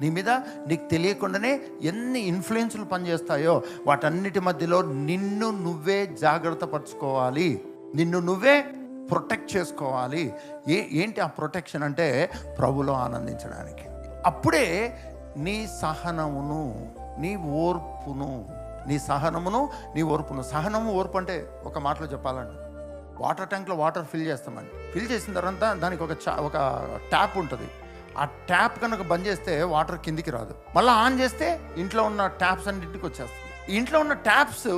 నీ మీద నీకు తెలియకుండానే ఎన్ని ఇన్ఫ్లుయెన్స్లు పనిచేస్తాయో వాటన్నిటి మధ్యలో నిన్ను నువ్వే జాగ్రత్త పరచుకోవాలి. నిన్ను నువ్వే ప్రొటెక్ట్ చేసుకోవాలి. ఏ ఏంటి ఆ ప్రొటెక్షన్ అంటే ప్రభులో ఆనందించడానికి. అప్పుడే నీ సహనమును నీ ఓర్పును నీ సహనమును నీ ఓర్పును సహనము ఓర్పు అంటే ఒక మాటలో చెప్పాలండి వాటర్ ట్యాంక్లో వాటర్ ఫిల్ చేస్తామండి. ఫిల్ చేసిన తర్వాత దానికి ఒక చా ఒక ట్యాప్ ఉంటుంది. ఆ ట్యాప్ కనుక బంద్ చేస్తే వాటర్ కిందికి రాదు. మళ్ళీ ఆన్ చేస్తే ఇంట్లో ఉన్న ట్యాప్స్ అన్నింటికి వచ్చేస్తుంది ఇంట్లో ఉన్న ట్యాప్స్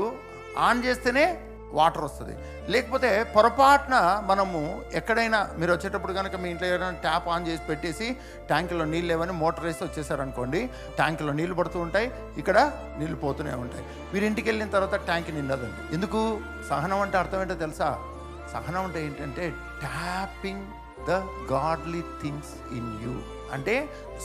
ఆన్ చేస్తేనే వాటర్ వస్తుంది. లేకపోతే పొరపాటున మనము ఎక్కడైనా మీరు వచ్చేటప్పుడు కనుక మీ ఇంట్లో ఏదైనా ట్యాప్ ఆన్ చేసి పెట్టేసి ట్యాంకులో నీళ్ళు లేవని మోటార్ వేసి వచ్చేసారనుకోండి ట్యాంకులో నీళ్ళు పడుతూ ఉంటాయి ఇక్కడ నీళ్ళు పోతూనే ఉంటాయి. మీరు ఇంటికి వెళ్ళిన తర్వాత ట్యాంక్ నిండదండి. ఎందుకు? సహనం అంటే అర్థం ఏంటో తెలుసా? సహనం అంటే ఏంటంటే tapping the godly things in you అంటే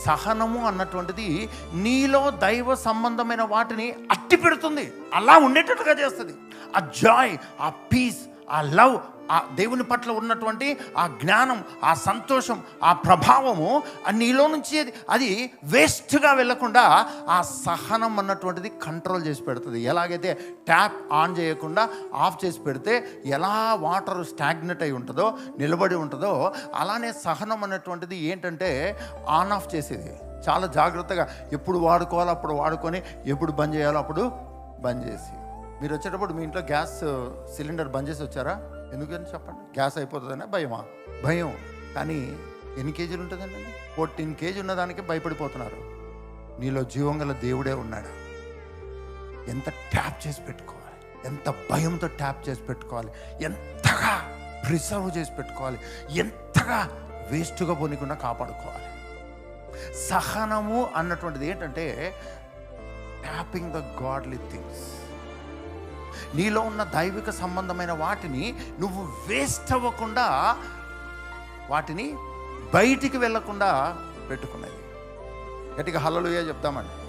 సహనము అన్నటువంటిది నీలో దైవ సంబంధమైన వాటిని అట్టి పెడుతుంది. అలా ఉండేటట్టుగా చేస్తుంది. ఆ జాయ్ ఆ పీస్ ఆ లవ్ ఆ దేవుని పట్ల ఉన్నటువంటి ఆ జ్ఞానం ఆ సంతోషం ఆ ప్రభావము నీలో నుంచి అది- అది వేస్ట్గా వెళ్ళకుండా ఆ సహనం అన్నటువంటిది కంట్రోల్ చేసి పెడుతుంది. ఎలాగైతే ట్యాప్ ఆన్ చేయకుండా ఆఫ్ చేసి పెడితే ఎలా వాటర్ స్టాగ్నెట్ అయి ఉంటుందో నిలబడి ఉంటుందో అలానే సహనం అన్నటువంటిది ఏంటంటే ఆన్ ఆఫ్ చేసేది. చాలా జాగ్రత్తగా ఎప్పుడు వాడుకోవాలో అప్పుడు వాడుకొని ఎప్పుడు బంద్ చేయాలో అప్పుడు బంద్ చేసి మీరు వచ్చేటప్పుడు మీ ఇంట్లో గ్యాస్ సిలిండర్ బంద్ చేసి వచ్చారా? ఎందుకని చెప్పండి? గ్యాస్ అయిపోతుందనే భయమా? భయం. కానీ ఎన్ని కేజీలు ఉంటుందండి? ఫోర్టీన్ కేజీ ఉన్నదానికి భయపడిపోతున్నారు. నీలో జీవం గల దేవుడే ఉన్నాడు? ఎంత ట్యాప్ చేసి పెట్టుకోవాలి? ఎంత భయంతో ట్యాప్ చేసి పెట్టుకోవాలి? ఎంతగా ప్రిసర్వ్ చేసి పెట్టుకోవాలి? ఎంతగా వేస్ట్గా పోనీకుండా కాపాడుకోవాలి? సహనము అన్నటువంటిది ఏంటంటే ట్యాపింగ్ ద గాడ్లీ థింగ్స్. నీలో ఉన్న దైవిక సంబంధమైన వాటిని నువ్వు వేస్ట్ అవ్వకుండా వాటిని బయటికి వెళ్ళకుండా పెట్టుకున్నది. గట్టిగా హల్లలుయా చెప్దామండి